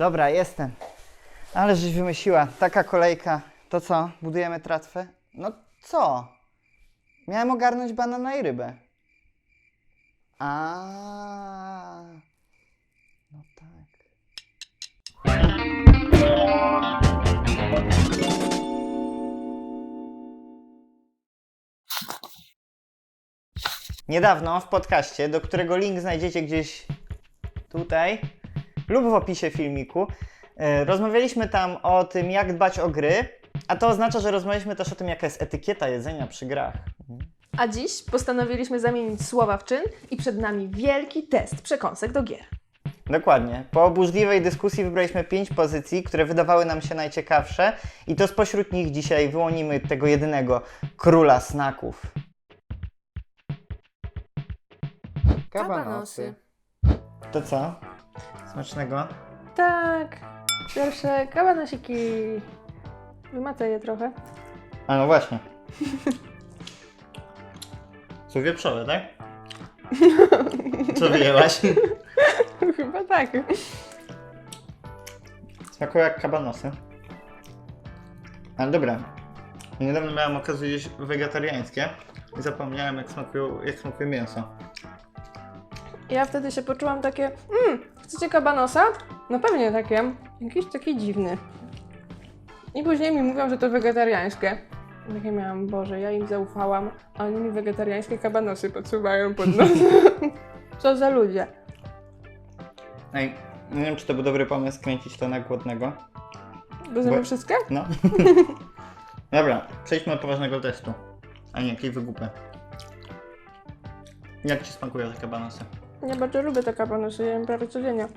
Dobra, jestem. Ale żeś wymyśliła, taka kolejka. To co, budujemy tratwę? No co? Miałem ogarnąć banana i rybę. A. No tak. Niedawno w podcaście, do którego link znajdziecie gdzieś tutaj lub w opisie filmiku, e, rozmawialiśmy tam o tym, jak dbać o gry, a to oznacza, że rozmawialiśmy też o tym, jaka jest etykieta jedzenia przy grach. A dziś postanowiliśmy zamienić słowa w czyn i przed nami wielki test przekąsek do gier. Dokładnie. Po burzliwej dyskusji wybraliśmy pięć pozycji, które wydawały nam się najciekawsze i to spośród nich dzisiaj wyłonimy tego jedynego króla snaków. Kabanosy. To co? Smacznego? Tak, pierwsze kabanosiki. Wymacę je trochę. A no właśnie. Są wieprzowe, tak? Co wyjęłaś? Chyba tak. Smakują jak kabanosy. Ale dobra. Niedawno miałem okazję jeść wegetariańskie i zapomniałem jak smakują, jak smakuje mięso. Ja wtedy się poczułam takie, mmm, chcecie kabanosa? No pewnie takie. Jakiś taki dziwny. I później mi mówią, że to wegetariańskie. I Takie miałam, Boże, ja im zaufałam, a oni mi wegetariańskie kabanosy podsuwają pod nos. Co za ludzie. Ej, nie wiem czy to był dobry pomysł kręcić to na głodnego. Bierzemy Bo- wszystkie? No. dobra, przejdźmy do poważnego testu. A nie, jakiej wygupy. Jak ci smakują te kabanosy? Ja bardzo lubię te kabanosy, ja jem prawie codziennie.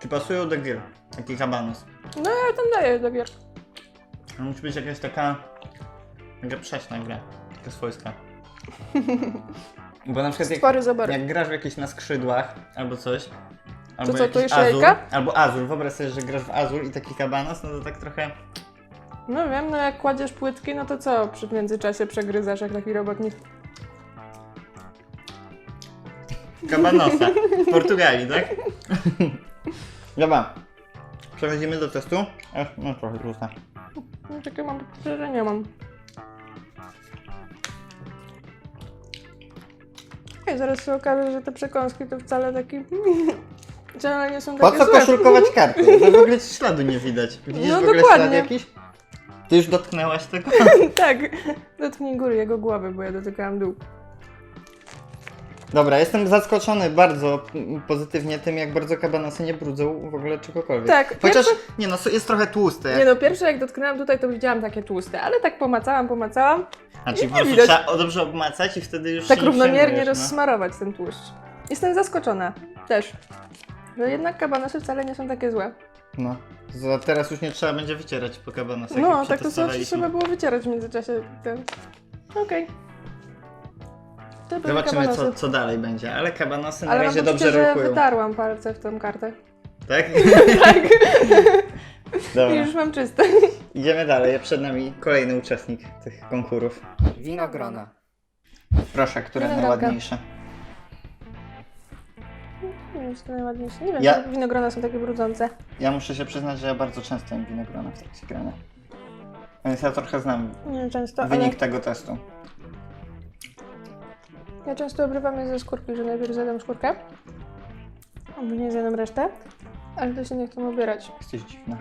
Czy pasują do gier? Taki kabanos? No ja tam daję do gier. To musi być jakaś taka... Taka prześna gra. Taka swojska. Bo na przykład jak, zobory. jak grasz w jakieś na skrzydłach albo coś, albo co, to jakiś jeszcze azur, jajka? albo azur, wyobraź sobie, że grasz w azur i taki kabanos, no to tak trochę... No wiem, no jak kładziesz płytki, no to co przy w międzyczasie przegryzasz jak taki robotnik? Kabanosa. W Portugalii, tak? Dobra. Przechodzimy do testu. Ech, No trochę tłusta. No takie mam poczucie, że nie mam. I zaraz się okaże, że te przekąski to wcale taki... Wcale nie są Po takie co złe. koszulkować karty? No w ogóle ci śladu nie widać. Widzisz No w ogóle dokładnie. ślad jakiś? Ty już dotknęłaś tego? tak, dotknij góry jego głowy, bo ja dotykałam dół. Dobra, jestem zaskoczony bardzo pozytywnie tym, jak bardzo kabanosy nie brudzą w ogóle czegokolwiek. Tak, Chociaż, pierwsze- nie no, jest trochę tłuste. Nie no, pierwsze jak dotknęłam tutaj, to widziałam takie tłuste, ale tak pomacałam, pomacałam, Znaczy po prostu widać. trzeba dobrze obmacać i wtedy już tak równomiernie no. rozsmarować ten tłuszcz. Jestem zaskoczona też, że jednak kabanosy wcale nie są takie złe. No. Za teraz już nie trzeba będzie wycierać po kabanosach. No, tak to znaczy przetestowaliśmy. trzeba było wycierać w międzyczasie ten... Okej. To były Zobaczymy, co, kabanosy. co dalej będzie, ale kabanosy na Ale mam razie poczucie, dobrze że rokują. wytarłam palce w tą kartę. Tak? Tak, i Dobra, już mam czyste. idziemy dalej. Przed nami kolejny uczestnik tych konkurów. Winogrona. Proszę, które Winogronka. najładniejsze? Nie wiem, czy to najładniejsze. Nie wiem, Ja- ja... winogrona są takie brudzące. Ja muszę się przyznać, że ja bardzo często jem winogrona w trakcie grania. Więc ja trochę znam Nie często, wynik ale tego testu. Ja często obrywam je ze skórki, że najpierw zjadam skórkę, a później zjadam resztę, ale to się nie chcę obierać. Jesteś dziwna.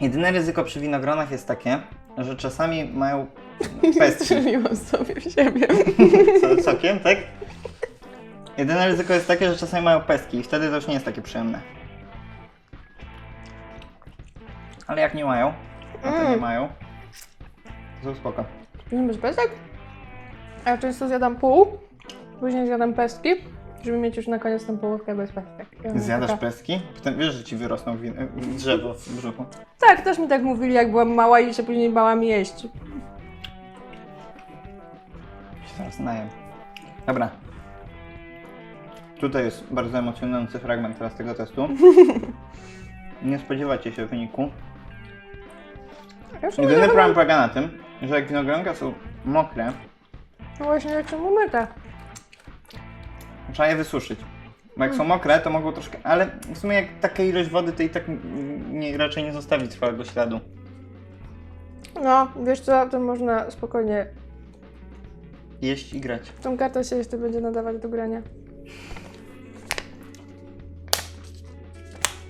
Jedyne ryzyko przy winogronach jest takie, że czasami mają pestki. Strzeliłam sobie w siebie. Co, sokiem, tak? Jedyne ryzyko jest takie, że czasami mają pestki i wtedy to już nie jest takie przyjemne. Ale jak nie mają, a to nie Mm. mają, to są spoko. Nie bez pestek? A ja często zjadam pół, później zjadam pestki, żeby mieć już na koniec tą połówkę bez pestek. Ona Zjadasz taka- pestki? Potem wiesz, że ci wyrosną win- drzewo w brzuchu. Tak, też mi tak mówili, jak byłam mała i się później bałam jeść. Się teraz najem. Dobra. Tutaj jest bardzo emocjonujący fragment teraz tego testu. Nie spodziewacie się wyniku. Ja już nie Jedyny wiem, problem polega na tym, że jak winogronka są mokre, no właśnie jak są umyte. trzeba je wysuszyć. Bo jak są mokre, to mogą troszkę. Ale w sumie jak taka ilość wody, to i tak nie, raczej nie zostawi trwałego śladu. No, wiesz co, to można spokojnie. Jeść i grać. Tą kartę się jeszcze będzie nadawać do grania.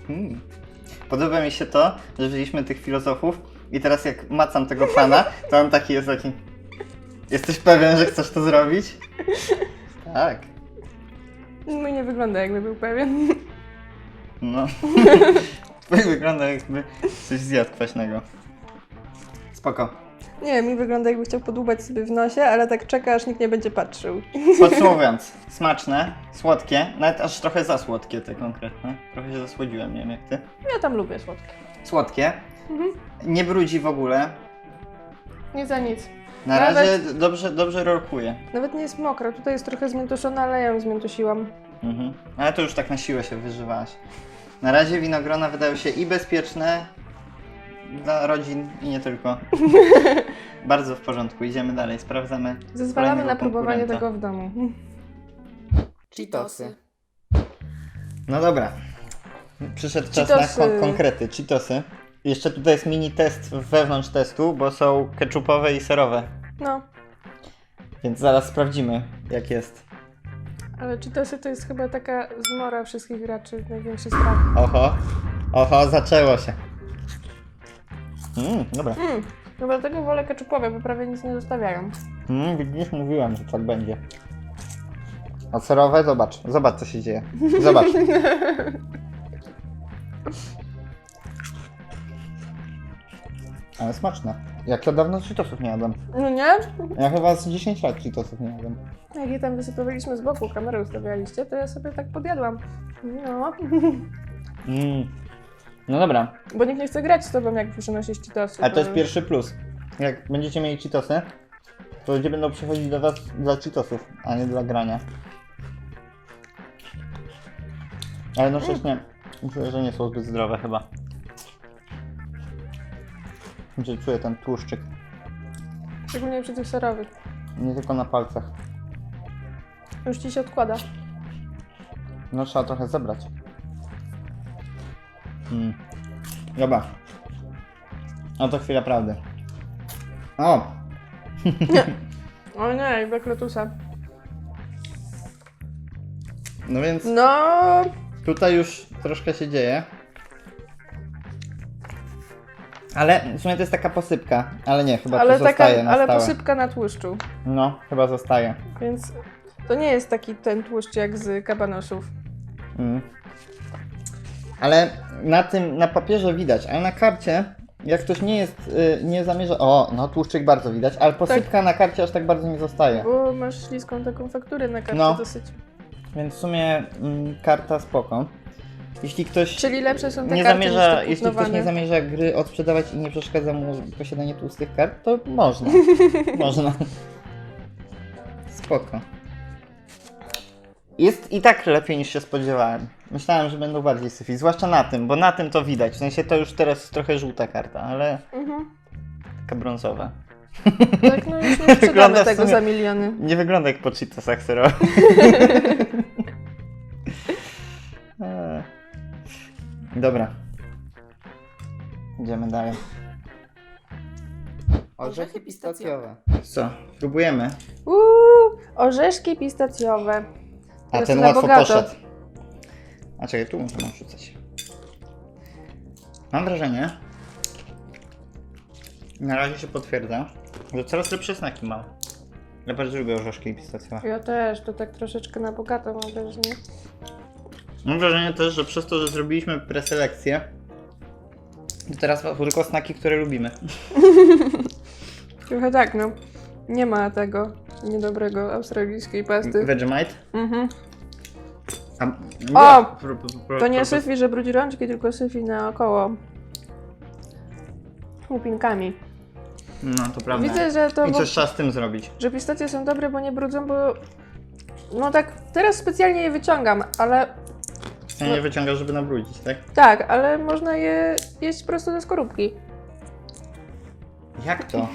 Mm. Podoba mi się to, że wzięliśmy tych filozofów i teraz jak macam tego pana, to on taki jest taki. Jesteś pewien, że chcesz to zrobić? Tak. Mój nie wygląda jakby był pewien. No. Twój wygląda jakby coś zjadł kwaśnego. Spoko. Nie, mi wygląda jakby chciał podłubać sobie w nosie, ale tak czeka, aż nikt nie będzie patrzył. Podsumowując, smaczne, słodkie, nawet aż trochę za słodkie te konkretne. Trochę się zasłodziłem, nie wiem jak ty. Ja tam lubię słodkie. Słodkie, Mhm. nie brudzi w ogóle. Nie za nic. Na Nawet- razie dobrze, dobrze rolkuje. Nawet nie jest mokra, tutaj jest trochę zmiętoszona, ale ja ją zmiętosiłam. Mhm. Ale to już tak na siłę się wyżywałaś. Na razie winogrona wydają się i bezpieczne dla rodzin i nie tylko. Bardzo w porządku, idziemy dalej, sprawdzamy. Zezwalamy kolejnego na próbowanie konkurenta. tego w domu. Cheetosy. No dobra. Przyszedł czas na Cheetosy. kon- konkrety, Cheetosy. Jeszcze tutaj jest mini test wewnątrz testu, bo są ketchupowe i serowe. No, Więc zaraz sprawdzimy, jak jest. ale Cheetosy to jest chyba taka zmora wszystkich graczy, największy strach. Oho, oho, zaczęło się. Mm, dobra. Mm, no dlatego wolę keczupowe, bo prawie nic nie zostawiają. Mm, widzisz, mówiłem, że tak będzie. A serowe? Zobacz, zobacz co się dzieje. Zobacz. Ale smaczne. Jak to dawno Cheetosów nie jadłem. No nie? Ja chyba z 10 lat Cheetosów nie jadłem. Jak je tam wysypywaliśmy z boku, kamerę ustawialiście, to ja sobie tak podjadłam. No, Mm. No dobra, bo nikt nie chce grać z tobą, jak przynosisz Cheetosy. a to jest pierwszy plus. Jak będziecie mieli Cheetosy, to ludzie będą przychodzić do was dla Cheetosów, a nie dla grania. Ale jednocześnie myślę, że nie są zbyt zdrowe chyba. Gdzie czuję ten tłuszczyk. Szczególnie przy tych serowych. Nie tylko na palcach. Już ci się odkłada. No trzeba trochę zebrać. Mm. Dobra. No to chwila prawdy. O! O nie, jak Beklotusa. No więc No, tutaj już troszkę się dzieje. Ale w sumie to jest taka posypka. Ale nie, chyba ale to taka, zostaje na ale stałe. posypka na tłuszczu. No, chyba zostaje. Więc to nie jest taki ten tłuszcz jak z kabanosów. Mm. Ale na tym, na papierze widać, ale na karcie, jak ktoś nie jest, y, nie zamierza, o, no tłuszczyk bardzo widać, ale posypka na karcie aż tak bardzo nie zostaje. Bo masz śliską taką fakturę na karcie No. dosyć. Więc w sumie mm, karta spoko. Jeśli ktoś Czyli lepsze są te nie karty zamierza, niż te jeśli ktoś nie zamierza gry odsprzedawać i nie przeszkadza mu posiadanie tłustych kart, to można. można. Spoko. Jest i tak lepiej niż się spodziewałem. Myślałem, że będą bardziej syfi, zwłaszcza na tym, bo na tym to widać. W sensie to już teraz jest trochę żółta karta, ale Mhm. taka brązowa. Tak, no już nie Wygląda sprzedamy w tego sumie- za miliony. Nie wygląda jak po serowych. Eee. Dobra. Idziemy dalej. Orzechy pistacjowe. Co? Próbujemy. Uuu, orzeszki pistacjowe. A Teraz ten na łatwo bogato. poszedł. A czekaj, tu muszę rzucać. Mam wrażenie, na razie się potwierdza, że coraz lepsze snaki mam. Ja bardzo lubię orzeszki pistacjowe. Ja też, to tak troszeczkę na bogato mam wrażenie. Mam wrażenie też, że przez to, że zrobiliśmy preselekcję, to teraz są tylko snaki, które lubimy. Trochę tak, no. Nie ma tego niedobrego australijskiej pasty. Vegemite? Mhm. A, O! pro- pro- pro- To nie pro- syfi, że brudzi rączki, tylko syfi naokoło. Łupinkami. No, to prawda. Widzę, że to. I coś trzeba z tym zrobić. że pistacje są dobre, bo nie brudzą, bo. No tak, teraz specjalnie je wyciągam, ale. Ja nie wyciągasz, żeby nabrudzić, tak? Tak, ale można je jeść prosto ze skorupki. Jak to?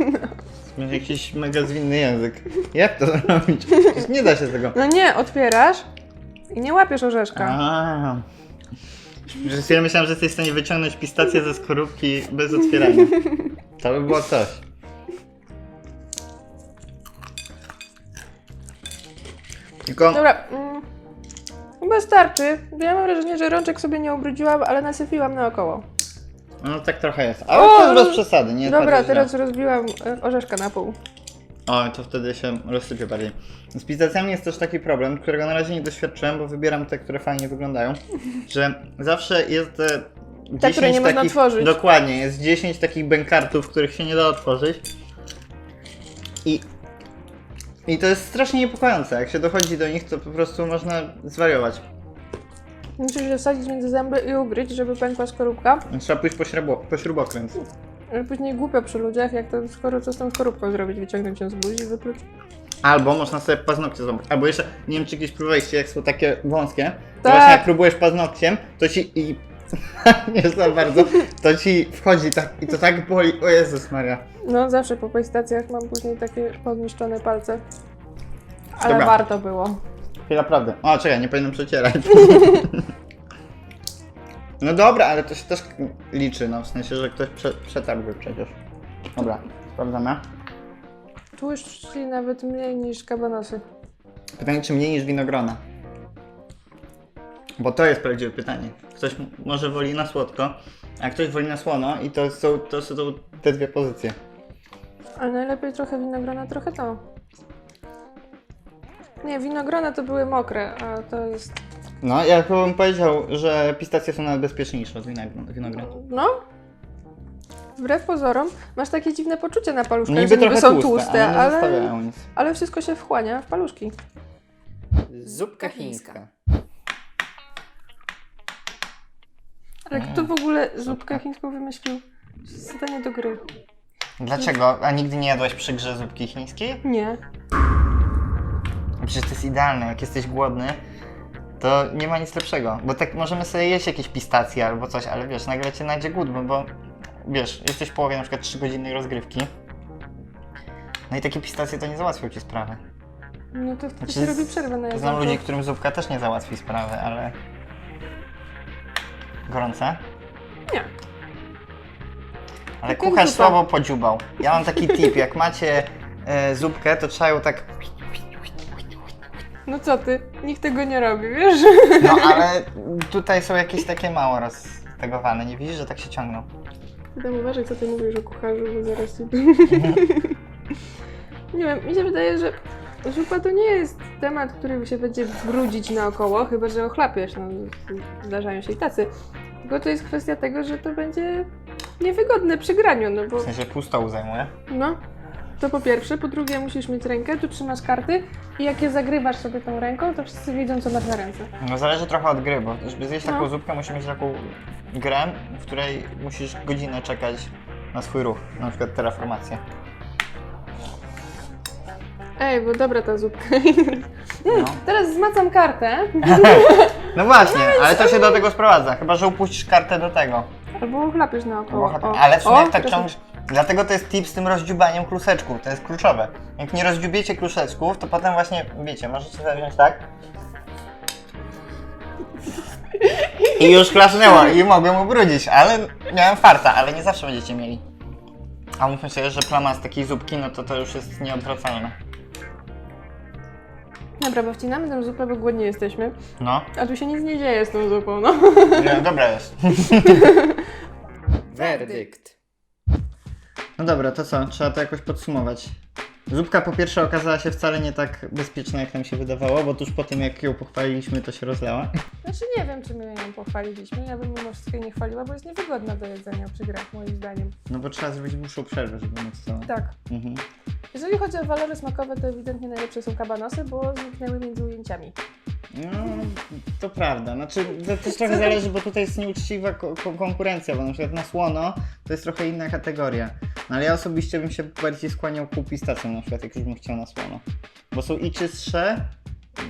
Masz jakiś mega zwinny język. Jak to zrobić? Przecież nie da się tego. No nie, otwierasz I nie łapiesz orzeszka. A. Przez chwilę myślałem, że jesteś w stanie wyciągnąć pistację ze skorupki bez otwierania. To by było coś. Tylko Dobra, mm, chyba starczy. Ja mam wrażenie, że rączek sobie nie ubrudziłam, ale nasypiłam naokoło. No tak trochę jest. Ale O! to jest bez przesady, nie? Dobra, bardzo źle. teraz rozbiłam e, orzeszka na pół. O, to wtedy się rozsypie bardziej. Z pistacjami jest też taki problem, którego na razie nie doświadczyłem, bo wybieram te, które fajnie wyglądają, że zawsze jest e, 10 które nie można takich, otworzyć. Dokładnie, jest 10 takich bękartów, których się nie da otworzyć. I, I to jest strasznie niepokojące. Jak się dochodzi do nich, to po prostu można zwariować. Musisz je wsadzić między zęby i ugryźć, żeby pękła skorupka. Trzeba pójść po, śrubo, po śrubokręt. Ale później głupio przy ludziach, jak to skoro co z tą skorupką zrobić, wyciągnąć ją z buzi i wypluć. Albo można sobie paznokcie złamać. Albo jeszcze, nie wiem czy kiedyś próbowaliście, jak są takie wąskie. To Tak. właśnie jak próbujesz paznokciem, to ci i... nie za bardzo, to ci wchodzi tak i to tak boli. O Jezus Maria. No, zawsze po pejstacjach mam później takie podniszczone palce. Ale Dobra. warto było. Chwila prawdy. O, czekaj, nie powinienem przecierać. no dobra, ale to się też liczy, no w sensie, że ktoś prze, przetarł przecież. Dobra, sprawdzamy. Tłuszczy nawet mniej niż kabanosy. Pytanie, czy mniej niż winogrona? Bo to jest prawdziwe pytanie. Ktoś m- może woli na słodko, a ktoś woli na słono i to są, to są te dwie pozycje. Ale najlepiej trochę winogrona, trochę to. Nie, winogrona to były mokre, a to jest... No, ja chyba bym powiedział, że pistacje są nawet bezpieczniejsze od winogron- winogrona. No. Wbrew pozorom, masz takie dziwne poczucie na paluszkach, Niby że niby trochę są tłuste, tłuste, ale nie ale, zostawiają nic. ale wszystko się wchłania w paluszki. Zupka chińska. Ale kto w ogóle zupkę chińską wymyślił? Zadanie do gry. Dlaczego? A nigdy nie jadłaś przy grze zupki chińskiej? Nie. Przecież to jest idealne, jak jesteś głodny, to nie ma nic lepszego. Bo tak możemy sobie jeść jakieś pistacje albo coś, ale wiesz, nagle cię najdzie głód, bo, bo wiesz, jesteś w połowie na przykład 3 godzinnej rozgrywki. No i takie pistacje to nie załatwią ci sprawy. No to wtedy Znaczy, się robi przerwę na jedzonko. Znam ludzi, którym zupka też nie załatwi sprawy, ale... Gorące? Nie. Ale jak kucharz zupa. słabo podziubał. Ja mam taki tip, jak macie e, zupkę, to trzeba ją tak... No co ty? Nikt tego nie robi, wiesz? No ale tutaj są jakieś takie mało roztegowane, nie widzisz, że tak się ciągną? Ty tam uważaj, co ty mówisz o kucharzu, bo zaraz ci... nie wiem, mi się wydaje, że zupa to nie jest temat, który się będzie brudzić naokoło, chyba że ochlapiesz, no zdarzają się i tacy. Tylko to jest kwestia tego, że to będzie niewygodne przy graniu, no bo W sensie pół stołu zajmuje. no, to po pierwsze, po drugie musisz mieć rękę, tu trzymasz karty i jak je zagrywasz sobie tą ręką, to wszyscy widzą, co masz na ręce. No zależy trochę od gry, bo żeby zjeść taką No. zupkę musisz mieć taką grę, w której musisz godzinę czekać na swój ruch, na przykład terraformację. Ej, bo dobra ta zupka. No. Teraz zmacam kartę, No właśnie, ale to się do tego sprowadza, chyba że upuścisz kartę do tego. albo chlapiesz naokoło. Albo- O. Ale w sumie O, jak tak teraz- ciągniesz... Dlatego to jest tip z tym rozdziubaniem kluseczków, to jest kluczowe. Jak nie rozdziubiecie kluseczków, to potem właśnie, wiecie, możecie sobie wziąć tak. I już klasnęło i mogłem ubrudzić, ale miałem farta, ale nie zawsze będziecie mieli. A mówmy sobie, że plama z takiej zupki, no to to już jest nieodwracalne. Dobra, bo wcinamy tę zupę, bo głodni jesteśmy, No, a tu się nic nie dzieje z tą zupą, no. nie, dobra jest. Werdykt. No dobra, to co? Trzeba to jakoś podsumować. Zupka po pierwsze okazała się wcale nie tak bezpieczna, jak nam się wydawało, bo tuż po tym, jak ją pochwaliliśmy, to się rozlała. Znaczy nie wiem, czy my ją pochwaliliśmy, ja bym mimo wszystko jej nie chwaliła, bo jest niewygodna do jedzenia przy grach, moim zdaniem. No bo trzeba zrobić dłuższą przerwę, żeby móc to... Tak. Mhm. Jeżeli chodzi o walory smakowe, to ewidentnie najlepsze są kabanosy, bo zniknęły między ujęciami. No, to prawda. Znaczy, to też trochę zależy, bo tutaj jest nieuczciwa ko- ko- konkurencja, bo na przykład na słono to jest trochę inna kategoria. No ale ja osobiście bym się bardziej skłaniał ku pistacjom, na przykład jak już bym chciał na słono. Bo są i czystsze,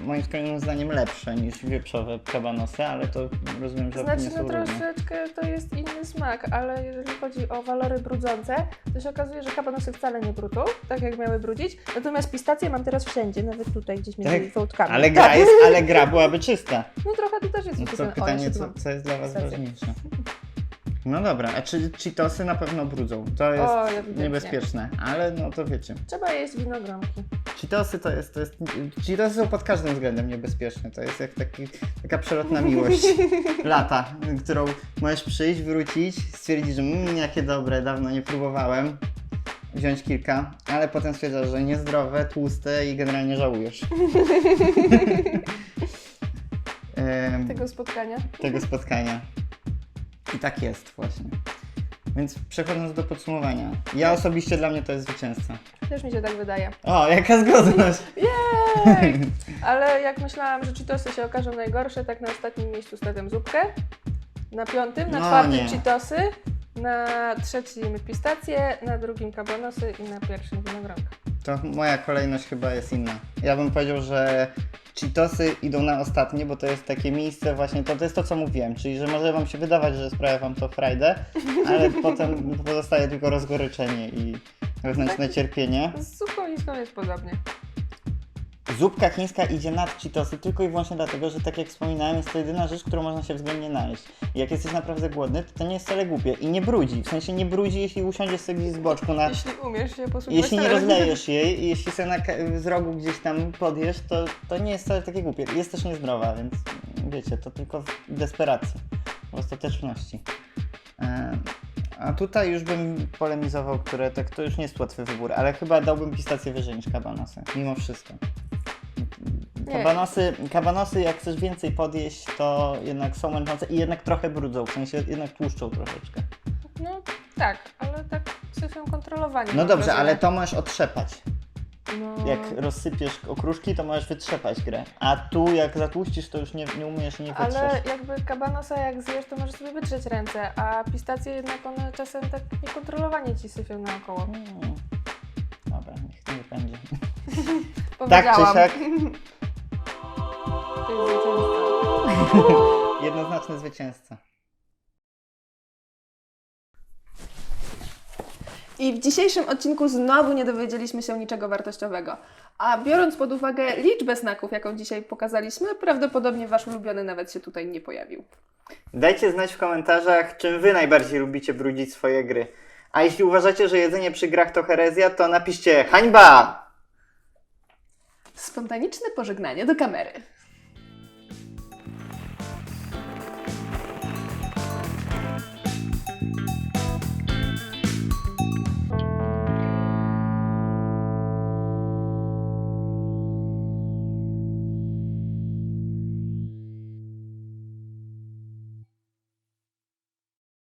moim skromnym zdaniem lepsze niż wieprzowe kabanosy, ale to rozumiem, że Znaczy, no troszeczkę to jest inny smak, ale jeżeli chodzi o walory brudzące, to się okazuje, że kabanosy wcale nie brudzą, tak jak miały brudzić. Natomiast pistacje mam teraz wszędzie, nawet tutaj gdzieś między Tak? wątkami. Ale gra, jest, ale gra byłaby czysta. No trochę to też jest No to. O, pytanie, tu co, co jest dla Was ważniejsze? No dobra, a czy Cheetosy na pewno brudzą? To jest O, ewidentnie. niebezpieczne, ale no to wiecie. Trzeba jeść winogronki. Cheetosy to jest, to jest, Cheetosy są pod każdym względem niebezpieczne. To jest jak taki, taka przelotna miłość lata, którą możesz przyjść, wrócić, stwierdzić, że mmm, jakie dobre, dawno nie próbowałem, wziąć kilka, ale potem stwierdzasz, że niezdrowe, tłuste i generalnie żałujesz. Em, Tego spotkania. tego spotkania. I tak jest właśnie. Więc przechodząc do podsumowania. Ja osobiście dla mnie to jest zwycięzca. Też mi się tak wydaje. O, jaka zgodność! Jej! Ale jak myślałam, że Cheetosy się okażą najgorsze, tak na ostatnim miejscu stawiam zupkę. Na piątym, na No czwartym nie. Cheetosy, na trzecim pistacje, na drugim kabanosy i na pierwszym winogronka. To moja kolejność chyba jest inna. Ja bym powiedział, że Cheetosy idą na ostatnie, bo to jest takie miejsce właśnie, to, to jest to co mówiłem, czyli że może wam się wydawać, że sprawia wam to frajdę, ale potem pozostaje tylko rozgoryczenie i wewnętrzne cierpienie. Z chińską jest podobnie. Zupka chińska idzie nad Cheetosy tylko i wyłącznie dlatego, że tak jak wspominałem, jest to jedyna rzecz, którą można się względnie najeść. I jak jesteś naprawdę głodny, to to nie jest wcale głupie i nie brudzi. W sensie nie brudzi, jeśli usiądziesz sobie gdzieś z boczku na... Jeśli umiesz się posługiwać Jeśli nie rozlejesz jej i jeśli sobie na, z rogu gdzieś tam podjesz, to, to nie jest wcale takie głupie. Jest też niezdrowa, więc wiecie, to tylko w desperacji, w ostateczności. E, A tutaj już bym polemizował, które tak to już nie jest łatwy wybór, ale chyba dałbym pistację wyżej niż kabanosy, mimo wszystko. Nie. Kabanosy, kabanosy, jak chcesz więcej podjeść, to jednak są męczące i jednak trochę brudzą, w sensie jednak tłuszczą troszeczkę. No tak, ale tak syfią kontrolowanie. No mam dobrze, wrażenie. ale to możesz otrzepać. No, Jak rozsypiesz okruszki, to możesz wytrzepać grę. A tu jak zatłuścisz, to już nie, nie umiesz i nie wytrzesz. ale jakby kabanosa jak zjesz, to możesz sobie wytrzeć ręce, a pistacje jednak one czasem tak niekontrolowanie ci syfią naokoło. Mm. Dobra, niech niech będzie. Tak Powiedziałam. czy siak, To jest zwycięzca. jednoznaczny zwycięzca. I w dzisiejszym odcinku znowu nie dowiedzieliśmy się niczego wartościowego. A biorąc pod uwagę liczbę znaków, jaką dzisiaj pokazaliśmy, prawdopodobnie Wasz ulubiony nawet się tutaj nie pojawił. Dajcie znać w komentarzach, czym wy najbardziej lubicie brudzić swoje gry. A jeśli uważacie, że jedzenie przy grach to herezja, to napiszcie hańba! Spontaniczne pożegnanie do kamery.